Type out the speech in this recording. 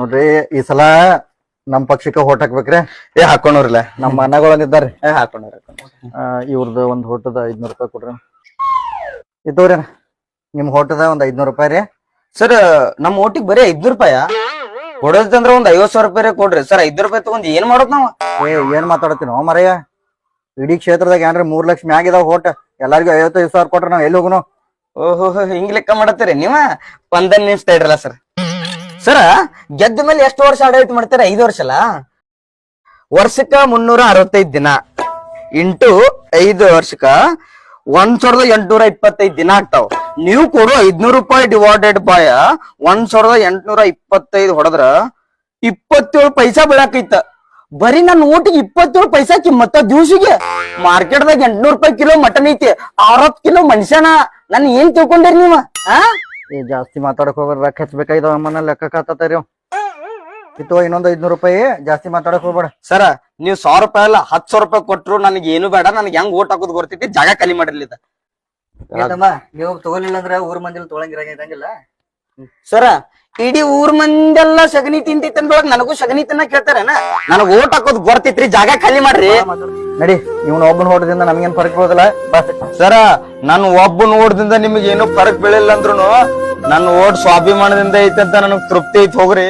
ನೋಡ್ರಿ ಈ ಸಲ ನಮ್ ಪಕ್ಷಕ್ಕೆ ಹೋಟ್ ಹಾಕ್ಬೇಕ್ರಿ. ಏ ಹಾಕೊಂಡ್ರಲ್ಲ ನಮ್ಮ ಮನೆಗಳೊಂದಿದ್ದಾರ್ರಿ ಏ ಹಾಕೊಂಡವ್ರ ಇವ್ರದ್ದು ಒಂದ್ ಹೋಟದ ಐದ್ನೂರ್ ರೂಪಾಯಿ ಕೊಡ್ರಿ ಇದ್ದವ್ರಿ ನಿಮ್ ಹೋಟದ ಒಂದ್ ಐದ್ನೂರ್ ರೂಪಾಯಿ ರೀ. ಸರ್ ನಮ್ ಓಟಿಗೆ ಬರೀ ಐದ್ನೂರ್ ರೂಪಾಯ? ಕೊಡೋದಂದ್ರ ಒಂದ್ ಐವತ್ ಸಾವಿರ ರೂಪಾಯಿ ಕೊಡ್ರಿ. ಸರ್ ಐದ್ನೂರ್ ರೂಪಾಯಿ ತಗೊಂಡ್ ಏನ್ ಮಾಡೋದ್ ನಾವ್? ಏ ಏನ್ ಮಾತಾಡತ್ತೀನೋ ಮರಯ್ಯ ಇಡೀ ಕ್ಷೇತ್ರದಾಗ ಏನ್ರಿ ಮೂರ್ ಲಕ್ಷ ಮ್ಯಾಗ ಇದಾವ ಹೋಟ ಎಲ್ಲಾರ್ಗು ಐವತ್ತೈದು ಸಾವಿರ ಕೊಟ್ರ ನಾವ್ ಎಲ್ಲಿ ಹೋಗುನು? ಓಹೋ ಹಿಂಗ್ ಲೆಕ್ಕ ಮಾಡತ್ತೀರಿ ನೀವ? ಒಂದನ್ ನಿಮಿಷ ಇಡ್ರಲ್ಲ ಸರ್. ಸರ, ಗೆದ್ದ ಮೇಲೆ ಎಷ್ಟು ವರ್ಷ ಆಡಳಿತ ಮಾಡ್ತೀರ? ಐದು ವರ್ಷ ಅಲ್ಲ? ವರ್ಷಕ್ಕ ಮುನ್ನೂರ ಅರವತ್ತೈದು ದಿನ. ಇಂಟು ಐದು ವರ್ಷಕ್ಕ ಒಂದ್ ಸಾವಿರದ ಎಂಟುನೂರ ಇಪ್ಪತ್ತೈದು ದಿನ ಆಗ್ತಾವ. ನೀವು ಕೊಡು ಐದ್ನೂರು ರೂಪಾಯಿ ಡಿವೈಡೆಡ್ ಬಾಯ ಒಂದ್ ಸಾವಿರದ ಎಂಟುನೂರ ಇಪ್ಪತ್ತೈದು ಹೊಡೆದ್ರ ಇಪ್ಪತ್ತೇಳು ಪೈಸಾ ಬೀಳಾಕೈತ. ಬರೀ ನನ್ನ ಊಟಿಗೆ ಇಪ್ಪತ್ತೇಳು ಪೈಸಾ ಕಿಮ್ಮತ್ತ ದಿವ್ಸಿಗೆ. ಮಾರ್ಕೆಟ್ದಾಗ ಎಂಟ್ನೂರು ರೂಪಾಯಿ ಕಿಲೋ ಮಟನ್ ಐತಿ. ಅರವತ್ ಕಿಲೋ ಮನುಷ್ಯನ. ನನ್ ಏನ್ ತಿಳ್ಕೊಂಡೇರಿ ನೀವ? ಆ? ಏ ಜಾಸ್ತಿ ಮಾತಾಡಕ್ ಹೋಗ್ಬೇಡ ರೊಕ್ಕ ಹಚ್ಬೇಕಾಯ್ದವ ಅಮ್ಮನ ಲೆಕ್ಕ ಕಾತತಾರಿ ಇತ್ತು ಇನ್ನೊಂದ್ ಐದ್ನೂರು ರೂಪಾಯಿ. ಜಾಸ್ತಿ ಮಾತಾಡಕ್ ಹೋಗ್ಬೇಡ. ಸರ ನೀವ್ ಸಾವಿರ ರೂಪಾಯಿ ಅಲ್ಲ ಹತ್ ಸಾವಿರ ರೂಪಾಯಿ ಕೊಟ್ರು ನನಗೆ ಏನು ಬೇಡ ನನಗೆ ಹೆಂಗ್ ಓಟ್ ಹಾಕೋದ್ ಗೊತ್ತೈತಿ ಜಾಗ ಖಾಲಿ ಮಾಡಿರ್ಲಿ ಇದ. ನೀವು ತಗೊಲಿಲ್ಲ ಅಂದ್ರೆ ಊರ್ ಮಂದಿಲ್ ತೊಗೊಳಂಗಿರಂಗಿಲ್ಲ ಸರ ಇಡೀ ಊರ್ ಮಂದೆಲ್ಲ ಸಗಣಿ ತಿಂತೈತಿ ಅಂದ್ರೊಳಗ ನನಗೂ ಸಗಣಿ ತಿನ್ನ ಕೇಳ್ತಾರೇನ? ನನಗ್ ಓಟ್ ಹಾಕೋದ್ ಗೊತ್ತಿತ್ರಿ ಜಾಗ ಖಾಲಿ ಮಾಡ್ರಿ. ನಡಿ ಇವ್ನ ಒಬ್ಬನ ಹೊಡೆದಿಂದ ನಮ್ಗೇನ್ ಫರಕ್ ಬೀಳೋದಿಲ್ಲ. ಬಸ್ ಸರ ನಾನು ಒಬ್ಬ ನೋಡ್ದಿಂದ ನಿಮಗೆ ಏನು ಫರಕ್ ಬೀಳಿಲ್ಲ ಅಂದ್ರುನು ನನ್ನ ಓಟ್ ಸ್ವಾಭಿಮಾನದಿಂದ ಐತೆ ಅಂತ ನನಗ್ ತೃಪ್ತಿ ಐತಿ ಹೋಗ್ರಿ.